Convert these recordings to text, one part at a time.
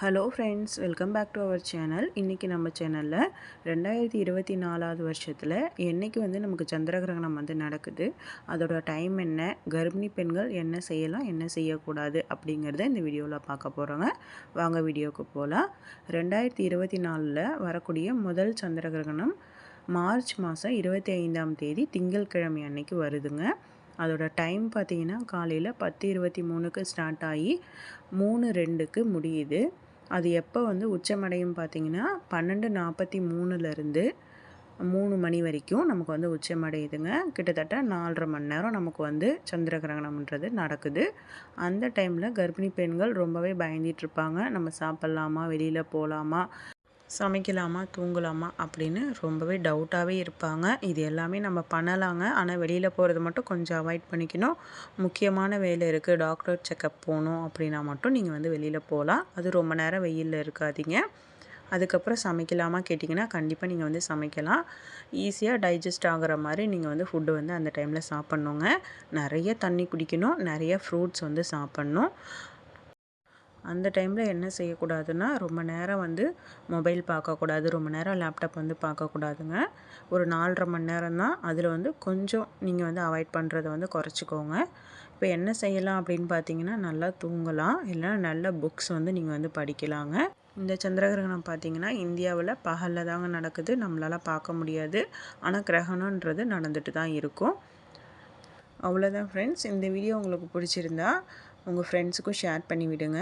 Hello friends welcome back to our channel இன்றைக்கி நம்ம சேனலில் ரெண்டாயிரத்தி இருபத்தி நாலாவது வருஷத்தில் என்றைக்கு வந்து நமக்கு சந்திரகிரகணம் வந்து நடக்குது? அதோட டைம் என்ன? கர்ப்பிணி பெண்கள் என்ன செய்யலாம்? என்ன செய்யக்கூடாது? அப்படிங்கிறத இந்த வீடியோவில் பார்க்க போகிறோங்க வாங்க வீடியோவுக்கு போகலாம் ரெண்டாயிரத்தி இருபத்தி நாலில் வரக்கூடிய முதல் சந்திரகிரகணம் மார்ச் மாதம் இருபத்தி ஐந்தாம் தேதி திங்கட்கிழமை அன்னைக்கு வருதுங்க. அதோட டைம் பார்த்திங்கன்னா காலையில் பத்து இருபத்தி மூணுக்கு ஸ்டார்ட் ஆகி மூணு ரெண்டுக்கு முடியுது. அது எப்போ வந்து உச்சமடையும் பார்த்திங்கன்னா பன்னெண்டு நாற்பத்தி மூணுலேருந்து மூணு மணி வரைக்கும் நமக்கு வந்து உச்சமடையுதுங்க. கிட்டத்தட்ட நாலரை மணி நேரம் நமக்கு வந்து சந்திர கிரகணம்ன்றது நடக்குது. அந்த டைமில் கர்ப்பிணி பெண்கள் ரொம்பவே பயந்துட்டுருப்பாங்க நம்ம சாப்பிட்லாமா? வெளியில் போகலாமா சமைக்கலாமா தூங்கலாமா அப்படின்னு ரொம்பவே டவுட்டாகவே இருப்பாங்க. இது எல்லாமே நம்ம பண்ணலாங்க. ஆனால் வெளியில் போகிறது மட்டும் கொஞ்சம் அவாய்ட் பண்ணிக்கணும். முக்கியமான வேலை இருக்குது டாக்டர் செக்கப் போகணும் அப்படின்னா மட்டும் நீங்கள் வந்து வெளியில் போகலாம். அது ரொம்ப நேரம் வெயிலில் இருக்காதீங்க. அதுக்கப்புறம் சமைக்கலாமா கேட்டிங்கன்னா கண்டிப்பாக நீங்கள் வந்து சமைக்கலாம். ஈஸியாக டைஜஸ்ட் ஆகிற மாதிரி நீங்கள் வந்து ஃபுட்டு வந்து அந்த டைமில் சாப்பிட்ணுங்க. நிறைய தண்ணி குடிக்கணும். நிறைய ஃப்ரூட்ஸ் வந்து சாப்பிட்ணும். அந்த டைமில் என்ன செய்யக்கூடாதுன்னா ரொம்ப நேரம் வந்து மொபைல் பார்க்கக்கூடாது. ரொம்ப நேரம் லேப்டாப் வந்து பார்க்கக்கூடாதுங்க. ஒரு நாலரை மணி நேரம் தான் அதில் வந்து கொஞ்சம் நீங்கள் வந்து அவாய்ட் பண்ணுறதை வந்து குறைச்சிக்கோங்க. இப்போ என்ன செய்யலாம் அப்படின்னு பார்த்தீங்கன்னா நல்லா தூங்கலாம். இல்லைனா நல்ல புக்ஸ் வந்து நீங்கள் வந்து படிக்கலாங்க. இந்த சந்திரகிரகணம் பார்த்தீங்கன்னா இந்தியாவில் பகலில் தாங்க நடக்குது. நம்மளால் பார்க்க முடியாது. ஆனால் கிரகணன்றது நடந்துட்டு தான் இருக்கும். அவ்வளோதான் ஃப்ரெண்ட்ஸ் இந்த வீடியோ உங்களுக்கு பிடிச்சிருந்தா உங்கள் ஃப்ரெண்ட்ஸுக்கும் ஷேர் பண்ணி விடுங்க.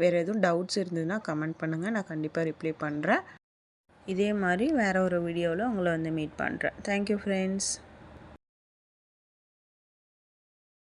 வேறு எதுவும் டவுட்ஸ் இருந்ததுன்னா கமெண்ட் பண்ணுங்கள் நான் கண்டிப்பாக ரிப்ளை பண்ணுறேன் இதே மாதிரி வேறு ஒரு வீடியோவில் உங்களை வந்து மீட் பண்ணுறேன் தேங்க்யூ ஃப்ரெண்ட்ஸ்